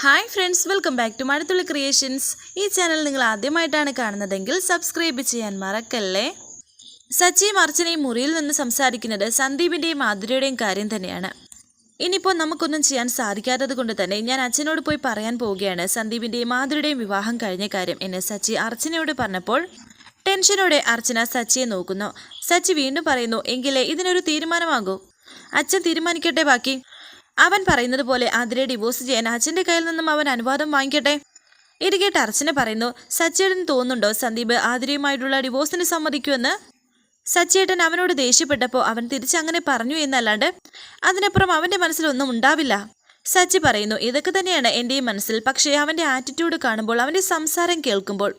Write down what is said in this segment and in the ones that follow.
Hi friends welcome back to Mazhathulli creations ഈ channel നിങ്ങൾ ആദ്യമായിട്ടാണ് കാണുന്നതെങ്കിൽ സബ്സ്ക്രൈബ് ചെയ്യാൻ മറക്കല്ലേ? സച്ചിയും അർച്ചനയും മുറിയിൽ നിന്ന് സംസാരിക്കുന്നത് സന്ദീപിന്റെയും മാധുരിയുടെയും കാര്യം തന്നെയാണ്. ഇനിയിപ്പോൾ നമുക്കൊന്നും ചെയ്യാൻ സാധിക്കാത്തത് കൊണ്ട് തന്നെ ഞാൻ അച്ഛനോട് പോയി പറയാൻ പോവുകയാണ്. സന്ദീപിന്റെയും മാധുരിയുടെയും വിവാഹം കഴിഞ്ഞ കാര്യം എന്നെ സച്ചി അർച്ചനയോട് പറഞ്ഞപ്പോൾ ടെൻഷനോടെ അർച്ചന സച്ചിയെ നോക്കുന്നു. സച്ചി വീണ്ടും പറയുന്നു എങ്കിലേ ഇതിനൊരു തീരുമാനമാകൂ. അച്ഛൻ തീരുമാനിക്കട്ടെ ബാക്കി. അവൻ പറയുന്നത് പോലെ അതിരെ ഡിവോഴ്സ് ചെയ്യാൻ അച്ഛന്റെ കയ്യിൽ നിന്നും അവൻ അനുവാദം വാങ്ങിക്കട്ടെ? ഇത് കേട്ട് അർച്ചന പറയുന്നു സച്ചേട്ടൻ തോന്നുന്നുണ്ടോ സന്ദീപ് ആതിരയുമായിട്ടുള്ള ഡിവോഴ്സിന് സമ്മതിക്കുമെന്ന്? സച്ചേട്ടൻ അവനോട് ദേഷ്യപ്പെട്ടപ്പോൾ അവൻ തിരിച്ചങ്ങനെ പറഞ്ഞു എന്നല്ലാണ്ട് അതിനപ്പുറം അവന്റെ മനസ്സിലൊന്നും ഉണ്ടാവില്ല. സച്ചി പറയുന്നു ഇതൊക്കെ തന്നെയാണ് എന്റെയും മനസ്സിൽ പക്ഷേ അവന്റെ ആറ്റിറ്റ്യൂഡ് കാണുമ്പോൾ അവന്റെ സംസാരം കേൾക്കുമ്പോൾ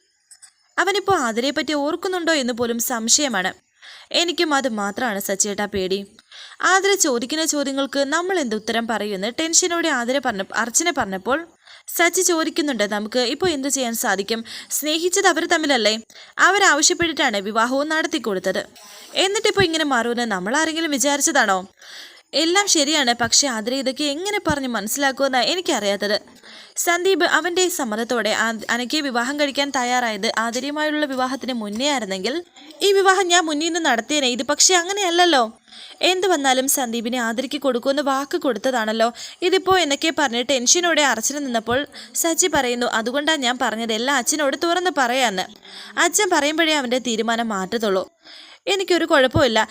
അവനിപ്പോൾ ആതിരയെ പറ്റി ഓർക്കുന്നുണ്ടോ എന്ന് പോലും സംശയമാണ്. എനിക്കും അത് മാത്രമാണ് സച്ചേട്ടാ പേടി. ആതിര ചോദിക്കുന്ന ചോദ്യങ്ങൾക്ക് നമ്മൾ എന്ത് ഉത്തരം പറയുമെന്ന് ടെൻഷനോടെ ആതിര പറഞ്ഞ അർച്ചന പറഞ്ഞപ്പോൾ സച്ചി ചോദിക്കുന്നുണ്ട് നമുക്ക് ഇപ്പോൾ എന്ത് ചെയ്യാൻ സാധിക്കും? സ്നേഹിച്ചത് അവർ തമ്മിലല്ലേ? അവരാവശ്യപ്പെട്ടിട്ടാണ് വിവാഹവും നടത്തിക്കൊടുത്തത് എന്നിട്ടിപ്പോൾ ഇങ്ങനെ മാറുമെന്ന് നമ്മൾ ആരെങ്കിലും വിചാരിച്ചതാണോ? എല്ലാം ശരിയാണ് പക്ഷേ ആതിര ഇതൊക്കെ എങ്ങനെ പറഞ്ഞ് മനസ്സിലാക്കുമെന്ന് എനിക്കറിയാത്തത്. സന്ദീപ് അവന്റെ സമ്മതത്തോടെ അനക്ക് വിവാഹം കഴിക്കാൻ തയ്യാറായത് ആതിരയുമായുള്ള വിവാഹത്തിന് മുന്നേ ആയിരുന്നെങ്കിൽ ഈ വിവാഹം ഞാൻ മുന്നിൽ നിന്ന് നടത്തിയേനെ ഇത് പക്ഷേ അങ്ങനെയല്ലല്ലോ. എന്ത് വന്നാലും സന്ദീപിനെ ആദരിക്ക് കൊടുക്കുമെന്ന് വാക്ക് കൊടുത്തതാണല്ലോ. ഇതിപ്പോ എന്നൊക്കെ പറഞ്ഞ് ടെൻഷനോടെ അർച്ചന നിന്നപ്പോൾ സച്ചി പറയുന്നു അതുകൊണ്ടാണ് ഞാൻ പറഞ്ഞത് എല്ലാം അച്ഛനോട് തുറന്ന് പറയാന്ന്. അച്ഛൻ പറയുമ്പോഴേ അവന്റെ തീരുമാനം മാറ്റത്തുള്ളൂ. എനിക്കൊരു കുഴപ്പമില്ല.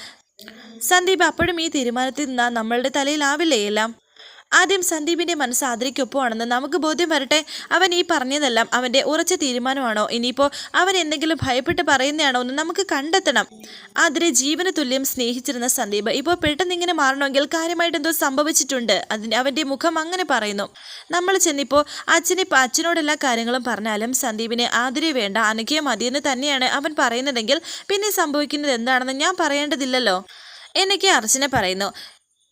സന്ദീപ് അപ്പോഴും ഈ തീരുമാനത്തിൽ നിന്നാ നമ്മളുടെ തലയിലാവില്ലേ എല്ലാം? ആദ്യം സന്ദീപിന്റെ മനസ്സ് ആദരിക്കൊപ്പമാണെന്ന് നമുക്ക് ബോധ്യം വരട്ടെ. അവൻ ഈ പറഞ്ഞതെല്ലാം അവന്റെ ഉറച്ച തീരുമാനമാണോ? ഇനിയിപ്പോ അവൻ എന്തെങ്കിലും ഭയപ്പെട്ട് പറയുന്നതാണോ എന്ന് നമുക്ക് കണ്ടെത്തണം. ആതിരെ ജീവന തുല്യം സ്നേഹിച്ചിരുന്ന സന്ദീപ് ഇപ്പോൾ പെട്ടെന്ന് ഇങ്ങനെ മാറണമെങ്കിൽ കാര്യമായിട്ട് എന്തോ സംഭവിച്ചിട്ടുണ്ട്. അതിന് അവന്റെ മുഖം അങ്ങനെ പറയുന്നു. നമ്മൾ ചെന്നിപ്പോൾ അച്ഛനെ അച്ഛനോട് എല്ലാ കാര്യങ്ങളും പറഞ്ഞാലും സന്ദീപിന് ആതിരെ വേണ്ട അനക്കിയ മതിയെന്ന് തന്നെയാണ് അവൻ പറയുന്നതെങ്കിൽ പിന്നെ സംഭവിക്കുന്നത് എന്താണെന്ന് ഞാൻ പറയേണ്ടതില്ലല്ലോ. എന്നൊക്കെ അർച്ചന പറയുന്നു.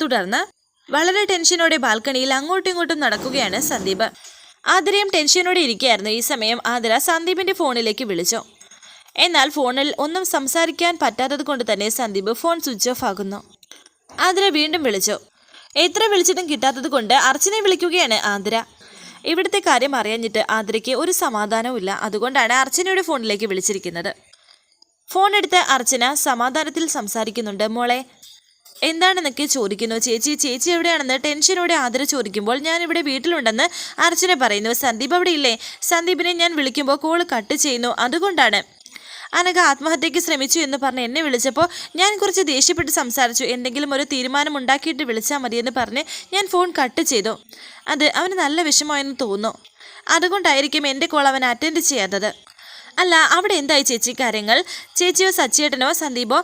തുടർന്ന് വളരെ ടെൻഷനോടെ ബാൽക്കണിയിൽ അങ്ങോട്ടും ഇങ്ങോട്ടും നടക്കുകയാണ് സന്ദീപ്. ആതിരയും ടെൻഷനോടെ ഇരിക്കുകയായിരുന്നു ഈ സമയം ആതിര സന്ദീപിന്റെ ഫോണിലേക്ക് വിളിച്ചു. എന്നാൽ ഫോണിൽ ഒന്നും സംസാരിക്കാൻ പറ്റാത്തത് കൊണ്ട് തന്നെ സന്ദീപ് ഫോൺ സ്വിച്ച് ഓഫ് ആകുന്നു ആതിര വീണ്ടും വിളിച്ചു. എത്ര വിളിച്ചിട്ടും കിട്ടാത്തത് കൊണ്ട് അർച്ചനെ വിളിക്കുകയാണ് ആതിര. ഇവിടുത്തെ കാര്യം അറിയഞ്ഞിട്ട് ആതിരയ്ക്ക് ഒരു സമാധാനവും അതുകൊണ്ടാണ് അർച്ചനയുടെ ഫോണിലേക്ക് വിളിച്ചിരിക്കുന്നത്. ഫോൺ എടുത്ത് അർച്ചന സമാധാനത്തിൽ സംസാരിക്കുന്നുണ്ട്. മോളെ എന്താണെന്നൊക്കെ ചോദിക്കുന്നു. ചേച്ചി ചേച്ചി എവിടെയാണെന്ന് ടെൻഷനോടെ ആദര ചോദിക്കുമ്പോൾ ഞാൻ ഇവിടെ വീട്ടിലുണ്ടെന്ന് അർച്ചന പറയുന്നു. സന്ദീപ് അവിടെ ഇല്ലേ? സന്ദീപിനെ ഞാൻ വിളിക്കുമ്പോൾ കോൾ കട്ട് ചെയ്യുന്നു. അതുകൊണ്ടാണ്. അനഘ ആത്മഹത്യയ്ക്ക് ശ്രമിച്ചു എന്ന് പറഞ്ഞ് എന്നെ വിളിച്ചപ്പോൾ ഞാൻ കുറച്ച് ദേഷ്യപ്പെട്ട് സംസാരിച്ചു. എന്തെങ്കിലും ഒരു തീരുമാനം ഉണ്ടാക്കിയിട്ട് വിളിച്ചാൽ മതിയെന്ന് പറഞ്ഞ് ഞാൻ ഫോൺ കട്ട് ചെയ്തു. അത് അവന് നല്ല വിഷമമായെന്ന് തോന്നുന്നു. അതുകൊണ്ടായിരിക്കും എന്റെ കോൾ അവൻ അറ്റൻഡ് ചെയ്യാത്തത്. അല്ല അവിടെ എന്തായി ചേച്ചി? കാര്യങ്ങൾ? ചേച്ചിയോ സച്ചിയേട്ടനോ സന്ദീപോ?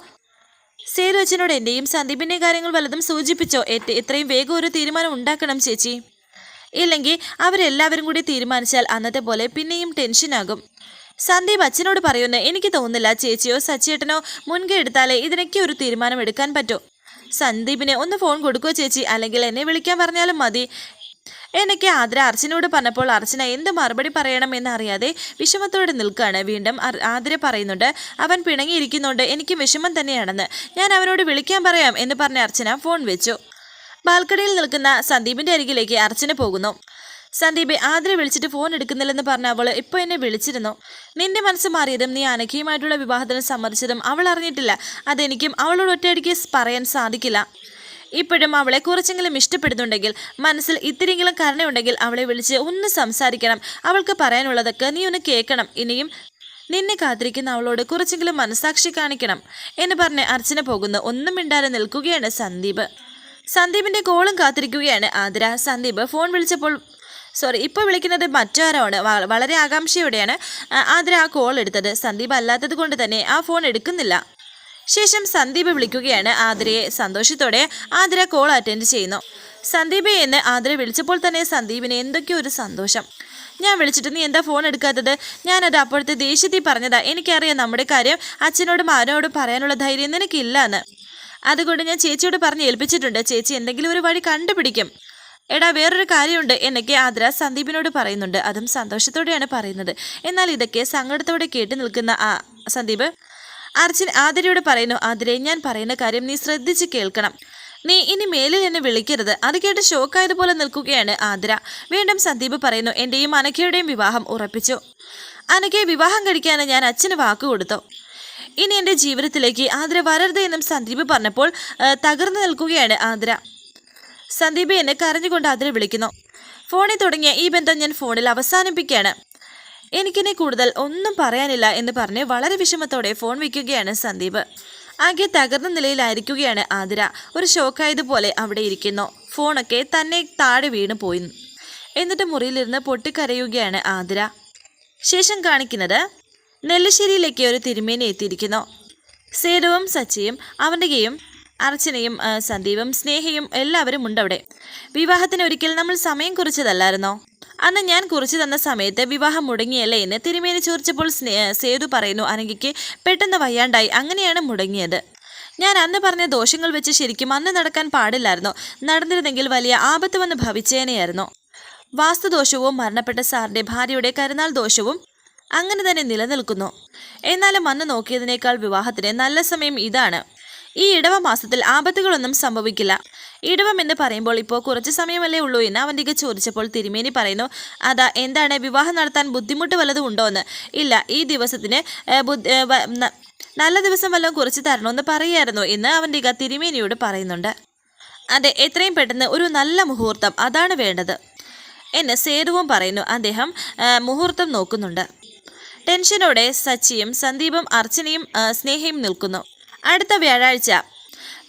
സേതു അച്ഛനോട് എന്റെയും സന്ദീപിന്റെ കാര്യങ്ങൾ വല്ലതും സൂചിപ്പിച്ചോ? എത്രയും വേഗം ഒരു തീരുമാനം ഉണ്ടാക്കണം ചേച്ചി. ഇല്ലെങ്കിൽ അവരെല്ലാവരും കൂടി തീരുമാനിച്ചാൽ അന്നത്തെ പോലെ പിന്നെയും ടെൻഷനാകും സന്ദീപ് അച്ഛനോട് പറയുന്നു എനിക്ക് തോന്നുന്നില്ല ചേച്ചിയോ സച്ചിയേട്ടനോ മുൻകൈ എടുത്താലേ ഇതിനൊക്കെ ഒരു തീരുമാനം എടുക്കാൻ പറ്റൂ. സന്ദീപിനെ ഒന്ന് ഫോൺ കൊടുക്കുമോ ചേച്ചി? അല്ലെങ്കിൽ എന്നെ വിളിക്കാൻ പറഞ്ഞാലും മതി. എനിക്ക് ആദ്ര അർച്ചനോട് പറഞ്ഞപ്പോൾ അർച്ചന എന്ത് മറുപടി പറയണമെന്ന് അറിയാതെ വിഷമത്തോടെ നിൽക്കുകയാണ് വീണ്ടും ആതിര പറയുന്നുണ്ട് അവൻ പിണങ്ങിയിരിക്കുന്നുണ്ട്. എനിക്ക് വിഷമം തന്നെയാണെന്ന്. ഞാൻ അവനോട് വിളിക്കാൻ പറയാം എന്ന് പറഞ്ഞ അർച്ചന ഫോൺ വെച്ചു. ബാൽക്കണിയിൽ നിൽക്കുന്ന സന്ദീപിന്റെ അരികിലേക്ക് അർച്ചന പോകുന്നു. സന്ദീപ് ആതിരെ വിളിച്ചിട്ട് ഫോൺ എടുക്കുന്നില്ലെന്ന് പറഞ്ഞ അവൾ ഇപ്പോൾ എന്നെ വിളിച്ചിരുന്നു. നിന്റെ മനസ്സ് മാറിയതും നീ അനഘയുമായിട്ടുള്ള വിവാഹത്തിന് സമ്മതിച്ചതും അവൾ അറിഞ്ഞിട്ടില്ല. അതെനിക്കും അവളോട് ഒറ്റയടിക്ക് പറയാൻ സാധിക്കില്ല. ഇപ്പോഴും അവളെ കുറച്ചെങ്കിലും ഇഷ്ടപ്പെടുന്നുണ്ടെങ്കിൽ മനസ്സിൽ ഇത്തിരിയെങ്കിലും കരുണയുണ്ടെങ്കിൽ അവളെ വിളിച്ച് ഒന്ന് സംസാരിക്കണം. അവൾക്ക് പറയാനുള്ളതൊക്കെ നീ ഒന്ന് കേൾക്കണം. ഇനിയും നിന്നെ കാത്തിരിക്കുന്ന അവളോട് കുറച്ചെങ്കിലും മനസാക്ഷി കാണിക്കണം എന്ന് പറഞ്ഞ് അർച്ചന പോകുന്ന ഒന്നും മിണ്ടാതെ നിൽക്കുകയാണ് സന്ദീപ്. സന്ദീപിന്റെ കോളും കാത്തിരിക്കുകയാണ് ആതിര. സന്ദീപ് ഫോൺ വിളിച്ചപ്പോൾ സോറി ഇപ്പോൾ വിളിക്കുന്നത് മറ്റാരാണ്? വളരെ ആകാംക്ഷയോടെയാണ് ആതിര ആ കോൾ എടുത്തത്. സന്ദീപ് അല്ലാത്തത് കൊണ്ട് തന്നെ ആ ഫോൺ എടുക്കുന്നില്ല. ശേഷം സന്ദീപ് വിളിക്കുകയാണ് ആതിരയെ. സന്തോഷത്തോടെ ആതിര കോൾ അറ്റൻഡ് ചെയ്യുന്നു. സന്ദീപ് എന്ന് ആതിര വിളിച്ചപ്പോൾ തന്നെ സന്ദീപിന് എന്തൊക്കെയോ ഒരു സന്തോഷം. ഞാൻ വിളിച്ചിട്ട് നീ എന്താ ഫോൺ എടുക്കാത്തത്? ഞാനത് അപ്പോഴത്തെ ദേഷ്യത്തിൽ പറഞ്ഞതാ. എനിക്കറിയാം നമ്മുടെ കാര്യം. അച്ഛനോടും ആരോടും പറയാനുള്ള ധൈര്യം നിനക്കില്ല എന്ന് അതുകൊണ്ട് ഞാൻ ചേച്ചിയോട് പറഞ്ഞ് ഏൽപ്പിച്ചിട്ടുണ്ട്. ചേച്ചി എന്തെങ്കിലും ഒരു വഴി കണ്ടുപിടിക്കും. എടാ വേറൊരു കാര്യമുണ്ട് എന്നൊക്കെ ആതിര സന്ദീപിനോട് പറയുന്നുണ്ട്. അതും സന്തോഷത്തോടെയാണ് പറയുന്നത്. എന്നാൽ ഇതൊക്കെ സങ്കടത്തോടെ കേട്ട് നിൽക്കുന്ന ആ സന്ദീപ് അർച്ചൻ ആതിരയോട് പറയുന്നു ആതിരെ ഞാൻ പറയുന്ന കാര്യം നീ ശ്രദ്ധിച്ച് കേൾക്കണം. നീ ഇനി മേലിൽ എന്നെ വിളിക്കരുത്. അത് കേട്ട് ഷോക്കായതുപോലെ നിൽക്കുകയാണ് ആതിര. വീണ്ടും സന്ദീപ് പറയുന്നു എന്റെയും അനഘയുടെയും വിവാഹം ഉറപ്പിച്ചു. അനഘയെ വിവാഹം കഴിക്കാനും ഞാൻ അച്ഛന് വാക്ക് കൊടുത്തു. ഇനി എന്റെ ജീവിതത്തിലേക്ക് ആതിര വരരുത് എന്നും സന്ദീപ് പറഞ്ഞപ്പോൾ തകർന്നു നിൽക്കുകയാണ് ആതിര. സന്ദീപ് എന്നെ കരഞ്ഞുകൊണ്ട് ആതിര വിളിക്കുന്നു. ഫോണിൽ തുടങ്ങിയ ഈ ബന്ധം ഞാൻ ഫോണിൽ അവസാനിപ്പിക്കുകയാണ്. എനിക്കിനി കൂടുതൽ ഒന്നും പറയാനില്ല എന്ന് പറഞ്ഞ് വളരെ വിഷമത്തോടെ ഫോൺ വയ്ക്കുകയാണ് സന്ദീപ്. ആകെ തകർന്ന നിലയിലായിരിക്കുകയാണ് ആതിര. ഒരു ഷോക്കായതുപോലെ അവിടെ ഇരിക്കുന്നു. ഫോണൊക്കെ തന്നെ താഴെ വീണു പോയി. എന്നിട്ട് മുറിയിലിരുന്ന് പൊട്ടിക്കരയുകയാണ് ആതിര. ശേഷം കാണിക്കുന്നത് നെല്ലിശ്ശേരിയിലേക്ക് ഒരു തിരുമേനി എത്തിയിരിക്കുന്നു. സേരവും സച്ചിയും അവന്റെയും അർച്ചനയും സന്ദീപും സ്നേഹയും എല്ലാവരും ഉണ്ടവിടെ വിവാഹത്തിന് ഒരിക്കൽ നമ്മൾ സമയം കുറിച്ചതല്ലായിരുന്നോ? അന്ന് ഞാൻ കുറിച്ചു തന്ന സമയത്ത് വിവാഹം മുടങ്ങിയല്ലേ എന്ന് തിരുമേനി ചോദിച്ചപ്പോൾ സേതു പറയുന്നു അനഘയ്ക്ക് പെട്ടെന്ന് വയ്യാണ്ടായി അങ്ങനെയാണ് മുടങ്ങിയത്. ഞാൻ അന്ന് പറഞ്ഞ ദോഷങ്ങൾ വെച്ച് ശരിക്കും അന്ന് നടക്കാൻ പാടില്ലായിരുന്നു. നടന്നിരുന്നെങ്കിൽ വലിയ ആപത്ത് വന്ന് ഭവിച്ചേനെയായിരുന്നു. വാസ്തുദോഷവും മരണപ്പെട്ട സാറിന്റെ ഭാര്യയുടെ കരുനാൾ ദോഷവും അങ്ങനെ തന്നെ നിലനിൽക്കുന്നു. എന്നാലും അന്ന് നോക്കിയതിനേക്കാൾ വിവാഹത്തിന് നല്ല സമയം ഇതാണ്. ഈ ഇടവ മാസത്തിൽ ആപത്തുകളൊന്നും സംഭവിക്കില്ല. ഇടവം എന്ന് പറയുമ്പോൾ ഇപ്പോൾ കുറച്ച് സമയമല്ലേ ഉള്ളൂ എന്ന് അവന്റെ ചോദിച്ചപ്പോൾ തിരുമേനി പറയുന്നു അതാ എന്താണ്? വിവാഹം നടത്താൻ ബുദ്ധിമുട്ട് വല്ലതും ഉണ്ടോ എന്ന്? ഇല്ല ഈ ദിവസത്തിന് നല്ല ദിവസം വല്ലതും കുറിച്ച് തരണമെന്ന് പറയായിരുന്നു എന്ന് അവന്റെ തിരുമേനിയോട് പറയുന്നുണ്ട്. അതെ എത്രയും പെട്ടെന്ന് ഒരു നല്ല മുഹൂർത്തം അതാണ് വേണ്ടത് എന്ന് സേതുവും പറയുന്നു. അദ്ദേഹം മുഹൂർത്തം നോക്കുന്നുണ്ട്. ടെൻഷനോടെ സച്ചിയും സന്ദീപും അർച്ചനയും സ്നേഹയും നിൽക്കുന്നു. അടുത്ത വ്യാഴാഴ്ച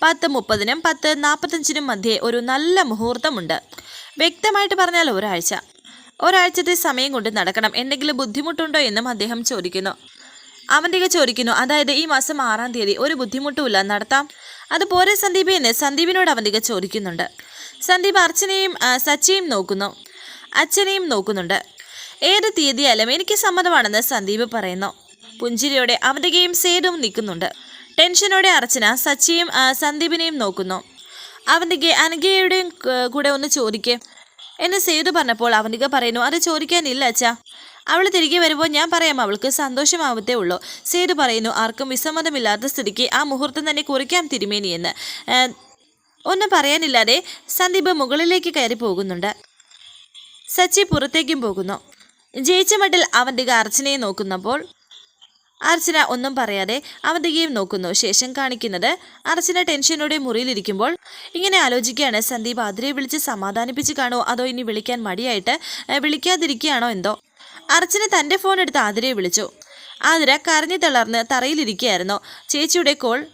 പത്ത് മുപ്പതിനും പത്ത് നാൽപ്പത്തഞ്ചിനും മധ്യേ ഒരു നല്ല മുഹൂർത്തമുണ്ട്. വ്യക്തമായിട്ട് പറഞ്ഞാൽ ഒരാഴ്ച. ഒരാഴ്ചത്തെ സമയം കൊണ്ട് നടക്കണം. എന്തെങ്കിലും ബുദ്ധിമുട്ടുണ്ടോ എന്നും അദ്ദേഹം ചോദിക്കുന്നു. അവന്റെ ചോദിക്കുന്നു അതായത് ഈ മാസം ആറാം തീയതി ഒരു ബുദ്ധിമുട്ടുമില്ല നടത്താം? അതുപോലെ സന്ദീപ് എന്ന് സന്ദീപിനോട് അവന്റെ ചോദിക്കുന്നുണ്ട്. സന്ദീപ് അർച്ചനെയും സച്ചിയും നോക്കുന്നു. അച്ഛനെയും നോക്കുന്നുണ്ട്. ഏത് തീയതിയായാലും എനിക്ക് സമ്മതമാണെന്ന് സന്ദീപ് പറയുന്നു. പുഞ്ചിരിയോടെ അവന്റെ സേതും നിൽക്കുന്നുണ്ട്. ടെൻഷനോടെ അർച്ചന സച്ചിയും സന്ദീപിനെയും നോക്കുന്നു. അവന്റെ അനഘയുടെയും കൂടെ ഒന്ന് ചോദിക്കേ. എന്നെ സേതു പറഞ്ഞപ്പോൾ അവനിക പറയുന്നു അത് ചോദിക്കാനില്ല അച്ഛാ. അവൾ തിരികെ വരുമ്പോൾ ഞാൻ പറയാം അവൾക്ക് സന്തോഷമാവത്തേ ഉള്ളൂ. സേതു പറയുന്നു ആർക്കും വിസമ്മതമില്ലാത്ത സ്ഥിതിക്ക് ആ മുഹൂർത്തം തന്നെ കുറിക്കാം തിരുമേനിയെന്ന് ഒന്നും പറയാനില്ലാതെ സന്ദീപ് മുകളിലേക്ക് കയറി പോകുന്നുണ്ട്. സച്ചി പുറത്തേക്കും പോകുന്നു. ജയിച്ച മട്ടിൽ അവന്റെ അർച്ചനയെ നോക്കുന്നപ്പോൾ അർച്ചന ഒന്നും പറയാതെ അവന്തികയും നോക്കുന്നു. ശേഷം കാണിക്കുന്നത് അർച്ചന ടെൻഷനോടെ മുറിയിലിരിക്കുമ്പോൾ ഇങ്ങനെ ആലോചിക്കുകയാണ്. സന്ദീപ് ആതിരയെ വിളിച്ച് സമാധാനിപ്പിച്ച് കാണോ അതോ ഇനി വിളിക്കാൻ മടിയായിട്ട് വിളിക്കാതിരിക്കുകയാണോ എന്തോ? അർച്ചന തന്റെ ഫോൺ എടുത്ത് ആതിരയെ വിളിച്ചു. ആതിര കരഞ്ഞു തളർന്ന് തറയിലിരിക്കുകയായിരുന്നു. ചേച്ചിയുടെ കോൾ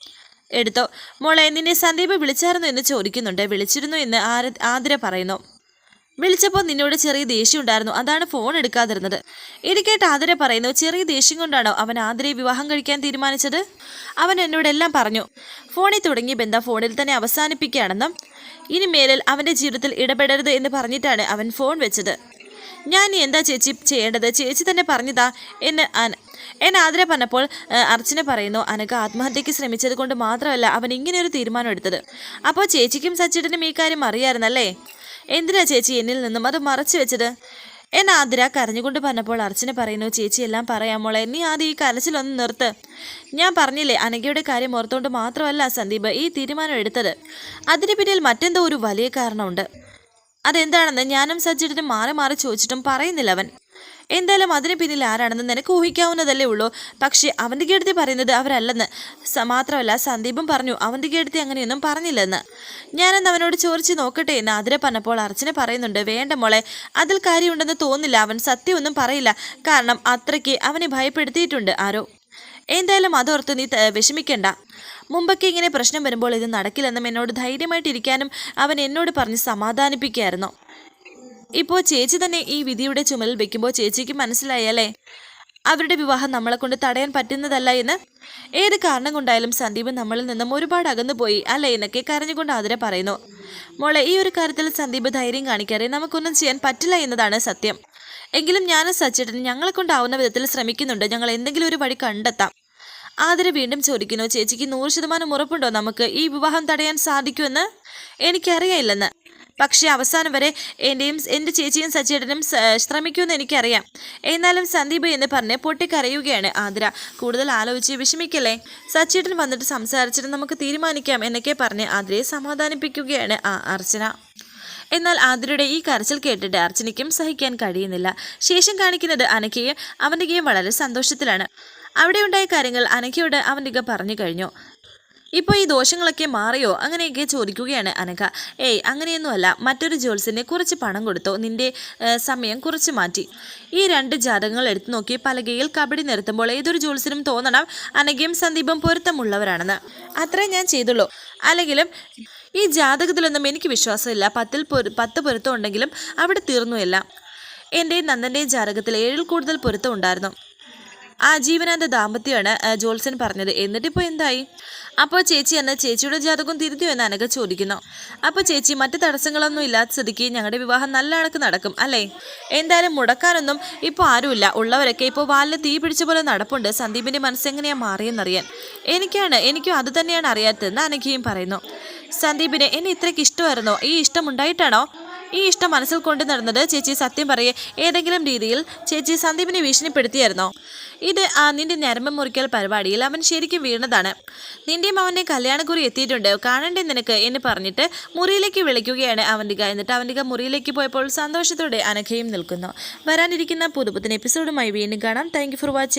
എടുത്തോ. മോളെ നിന്നെ സന്ദീപ് വിളിച്ചായിരുന്നു? എന്ന് ചോദിക്കുന്നുണ്ട്. വിളിച്ചിരുന്നു എന്ന് ആതിര പറയുന്നു. വിളിച്ചപ്പോൾ നിന്നോട് ചെറിയ ദേഷ്യം ഉണ്ടായിരുന്നു. അതാണ് ഫോൺ എടുക്കാതിരുന്നത്. ഇത് കേട്ട് ആതിര പറയുന്നു ചെറിയ ദേഷ്യം കൊണ്ടാണോ അവൻ ആതിരയെ വിവാഹം കഴിക്കാൻ തീരുമാനിച്ചത്? അവൻ എന്നോട് എല്ലാം പറഞ്ഞു ഫോണിൽ തുടങ്ങിയ ബന്ധം ഫോണിൽ തന്നെ അവസാനിപ്പിക്കുകയാണെന്നും ഇനി മേലിൽ അവന്റെ ജീവിതത്തിൽ ഇടപെടരുത് എന്ന് പറഞ്ഞിട്ടാണ് അവൻ ഫോൺ വെച്ചത്. ഞാൻ എന്താ ചേച്ചി ചെയ്യേണ്ടത്? ചേച്ചി തന്നെ പറഞ്ഞതാ എന്ന് എന്നെ ആതിര പറഞ്ഞപ്പോൾ അർച്ചന പറയുന്നു അനക്ക് ആത്മഹത്യക്ക് ശ്രമിച്ചത് കൊണ്ട് മാത്രമല്ല അവൻ ഇങ്ങനെ ഒരു തീരുമാനം എടുത്തത്. അപ്പോൾ ചേച്ചിക്കും സച്ചിടനും ഈ കാര്യം അറിയാമായിരുന്നല്ലേ? എന്തിനാ ചേച്ചി എന്നിൽ നിന്നും? അത് മറച്ചു വെച്ചത്. എന്നെ ആതിര കരഞ്ഞുകൊണ്ട് പറഞ്ഞപ്പോൾ അർച്ചന പറയുന്നു ചേച്ചി എല്ലാം പറയാം മോളെ. നീ ആദ്യം ഈ കരച്ചിലൊന്ന് നിർത്ത്. ഞാൻ പറഞ്ഞില്ലേ അനഘയുടെ കാര്യം ഓർത്തുകൊണ്ട് മാത്രമല്ല സന്ദീപ് ഈ തീരുമാനം എടുത്തത്. അതിന് പിന്നിൽ മറ്റെന്തോ ഒരു വലിയ കാരണമുണ്ട്. അതെന്താണെന്ന് ഞാനും സജ്ജിടനും മാറി മാറി ചോദിച്ചിട്ടും പറയുന്നില്ല അവൻ. എന്തായാലും അതിന് പിന്നിൽ ആരാണെന്ന് നിനക്ക് ഊഹിക്കാവുന്നതല്ലേ ഉള്ളൂ. പക്ഷേ അവന്റെ കീഴത്തി പറയുന്നത് അവരല്ലെന്ന് മാത്രമല്ല സന്ദീപും പറഞ്ഞു അവന്റെ കീഴത്തി അങ്ങനെയൊന്നും പറഞ്ഞില്ലെന്ന്. ഞാനെന്ന് അവനോട് ചോദിച്ച് നോക്കട്ടെ എന്ന് ആതിര പറഞ്ഞപ്പോൾ അർച്ചന പറയുന്നുണ്ട് വേണ്ട മോളെ അതിൽ കാര്യമുണ്ടെന്ന് തോന്നില്ല അവൻ സത്യമൊന്നും പറയില്ല. കാരണം അത്രയ്ക്ക് അവനെ ഭയപ്പെടുത്തിയിട്ടുണ്ട് ആരോ. എന്തായാലും അതോർത്ത് നീ വിഷമിക്കണ്ട. മുമ്പൊക്കെ ഇങ്ങനെ പ്രശ്നം വരുമ്പോൾ ഇത് നടക്കില്ലെന്നും എന്നോട് ധൈര്യമായിട്ടിരിക്കാനും അവൻ എന്നോട് പറഞ്ഞ് സമാധാനിപ്പിക്കുകയായിരുന്നു. ഇപ്പോൾ ചേച്ചി തന്നെ ഈ വിധിയുടെ ചുമലിൽ വെക്കുമ്പോൾ ചേച്ചിക്ക് മനസ്സിലായല്ലേ? അവരുടെ വിവാഹം നമ്മളെ കൊണ്ട് തടയാൻ പറ്റുന്നതല്ല എന്ന്? ഏത് കാരണം കൊണ്ടായാലും സന്ദീപ് നമ്മളിൽ നിന്നും ഒരുപാട് അകന്നുപോയി അല്ലേ എന്നൊക്കെ കരഞ്ഞുകൊണ്ട് ആതിര പറയുന്നു. മോളെ ഈ ഒരു കാര്യത്തിൽ സന്ദീപ് ധൈര്യം കാണിക്കാതെ നമുക്കൊന്നും ചെയ്യാൻ പറ്റില്ല എന്നതാണ് സത്യം. എങ്കിലും ഞാനും സച്ചേട്ടൻ ഞങ്ങളെ കൊണ്ടാവുന്ന വിധത്തിൽ ശ്രമിക്കുന്നുണ്ട്. ഞങ്ങൾ എന്തെങ്കിലും ഒരു വഴി കണ്ടെത്താം. ആതിര വീണ്ടും ചോദിക്കുന്നു ചേച്ചിക്ക് നൂറ് ശതമാനം ഉറപ്പുണ്ടോ? നമുക്ക് ഈ വിവാഹം തടയാൻ സാധിക്കുമെന്ന്? എനിക്കറിയില്ലെന്ന്. പക്ഷേ അവസാനം വരെ എന്റെയും എന്റെ ചേച്ചിയും സച്ചേട്ടനും ശ്രമിക്കുമെന്ന് എനിക്കറിയാം. എന്നാലും സന്ദീപ് എന്ന് പറഞ്ഞ് പൊട്ടിക്കരയുകയാണ് ആതിര. കൂടുതൽ ആലോചിച്ച് വിഷമിക്കല്ലേ? സച്ചേട്ടൻ വന്നിട്ട് സംസാരിച്ചിട്ട് നമുക്ക് തീരുമാനിക്കാം എന്നൊക്കെ പറഞ്ഞ് ആതിരയെ സമാധാനിപ്പിക്കുകയാണ് ആ അർച്ചന. എന്നാൽ ആതിരയുടെ ഈ കരച്ചിൽ കേട്ടിട്ട് അർച്ചനയ്ക്കും സഹിക്കാൻ കഴിയുന്നില്ല. ശേഷം കാണിക്കുന്നത് അനക്കയും അവന്റെയും വളരെ സന്തോഷത്തിലാണ്. അവിടെ ഉണ്ടായ കാര്യങ്ങൾ അനക്കയോട് അവന്റെ പറഞ്ഞു കഴിഞ്ഞു. ഇപ്പോൾ ഈ ദോഷങ്ങളൊക്കെ മാറിയോ? അങ്ങനെയൊക്കെ ചോദിക്കുകയാണ് അനഘ. ഏയ് അങ്ങനെയൊന്നുമല്ല. മറ്റൊരു ജോൽസിന് കുറച്ച് പണം കൊടുത്തോ? നിന്റെ സമയം കുറച്ച് മാറ്റി. ഈ രണ്ട് ജാതകങ്ങൾ എടുത്തു നോക്കി പലകയിൽ കബഡി നിർത്തുമ്പോൾ ഏതൊരു ജോൽസിനും തോന്നണം. അനഘയും സന്ദീപം പൊരുത്തമുള്ളവരാണെന്ന്. അത്രേ ഞാൻ ചെയ്തുള്ളൂ. അല്ലെങ്കിലും ഈ ജാതകത്തിലൊന്നും എനിക്ക് വിശ്വാസമില്ല. പത്തിൽ പൊരു പത്ത് പൊരുത്തം ഉണ്ടെങ്കിലും അവിടെ തീർന്നു എല്ലാം എന്റെയും നന്ദന്റെയും ജാതകത്തിൽ ഏഴിൽ കൂടുതൽ പൊരുത്തം ഉണ്ടായിരുന്നു. ആ ജീവനാന്ത ദാമ്പത്യമാണ് ജോൾസൺ പറഞ്ഞത്. എന്നിട്ടിപ്പോൾ എന്തായി? അപ്പോൾ ചേച്ചി എന്ന ചേച്ചിയുടെ ജാതകം തിരുത്തിയോ എന്ന് അനക ചോദിക്കുന്നു. അപ്പോൾ ചേച്ചി മറ്റു തടസ്സങ്ങളൊന്നും ഇല്ലാത്ത സ്ഥിതിക്ക് ഞങ്ങളുടെ വിവാഹം നല്ല കണക്ക് നടക്കും അല്ലേ? എന്തായാലും മുടക്കാനൊന്നും ഇപ്പോൾ ആരുമില്ല. ഉള്ളവരൊക്കെ ഇപ്പോൾ വാലിന് തീ പിടിച്ച പോലെ നടപ്പുണ്ട്. സന്ദീപിന്റെ മനസ്സെങ്ങനെയാണ് മാറിയെന്നറിയാൻ. എനിക്കാണ് എനിക്കും അത് തന്നെയാണ് അറിയാത്തതെന്ന് അനഘയും പറയുന്നു. സന്ദീപിന് എന്നെ ഇത്രയ്ക്ക് ഇഷ്ടമായിരുന്നോ? ഈ ഇഷ്ടം ഉണ്ടായിട്ടാണോ? ഈ ഇഷ്ടം മനസ്സിൽ കൊണ്ട് നടന്നത് ചേച്ചി സത്യം പറയെ ഏതെങ്കിലും രീതിയിൽ ചേച്ചി സന്ദീപിനെ ഭീഷണിപ്പെടുത്തിയായിരുന്നോ? ഇത് നിന്റെ ഞരമ്പ് മുറിക്കൽ പരിപാടിയിൽ അവൻ ശരിക്കും വീണതാണ്. നിന്റെയും അവന്റെ കല്യാണക്കുറി എത്തിയിട്ടുണ്ട്. കാണണ്ടേ നിനക്ക് എന്ന് പറഞ്ഞിട്ട് മുറിയിലേക്ക് വിളിക്കുകയാണ് അവന്റെ എന്നിട്ട് അവന്റെ മുറിയിലേക്ക് പോയപ്പോൾ സന്തോഷത്തോടെ അനഘയും നിൽക്കുന്നു. വരാനിരിക്കുന്ന പുതുപുത്തൻ എപ്പിസോഡുമായി വീണ്ടും കാണാം. Thank for watching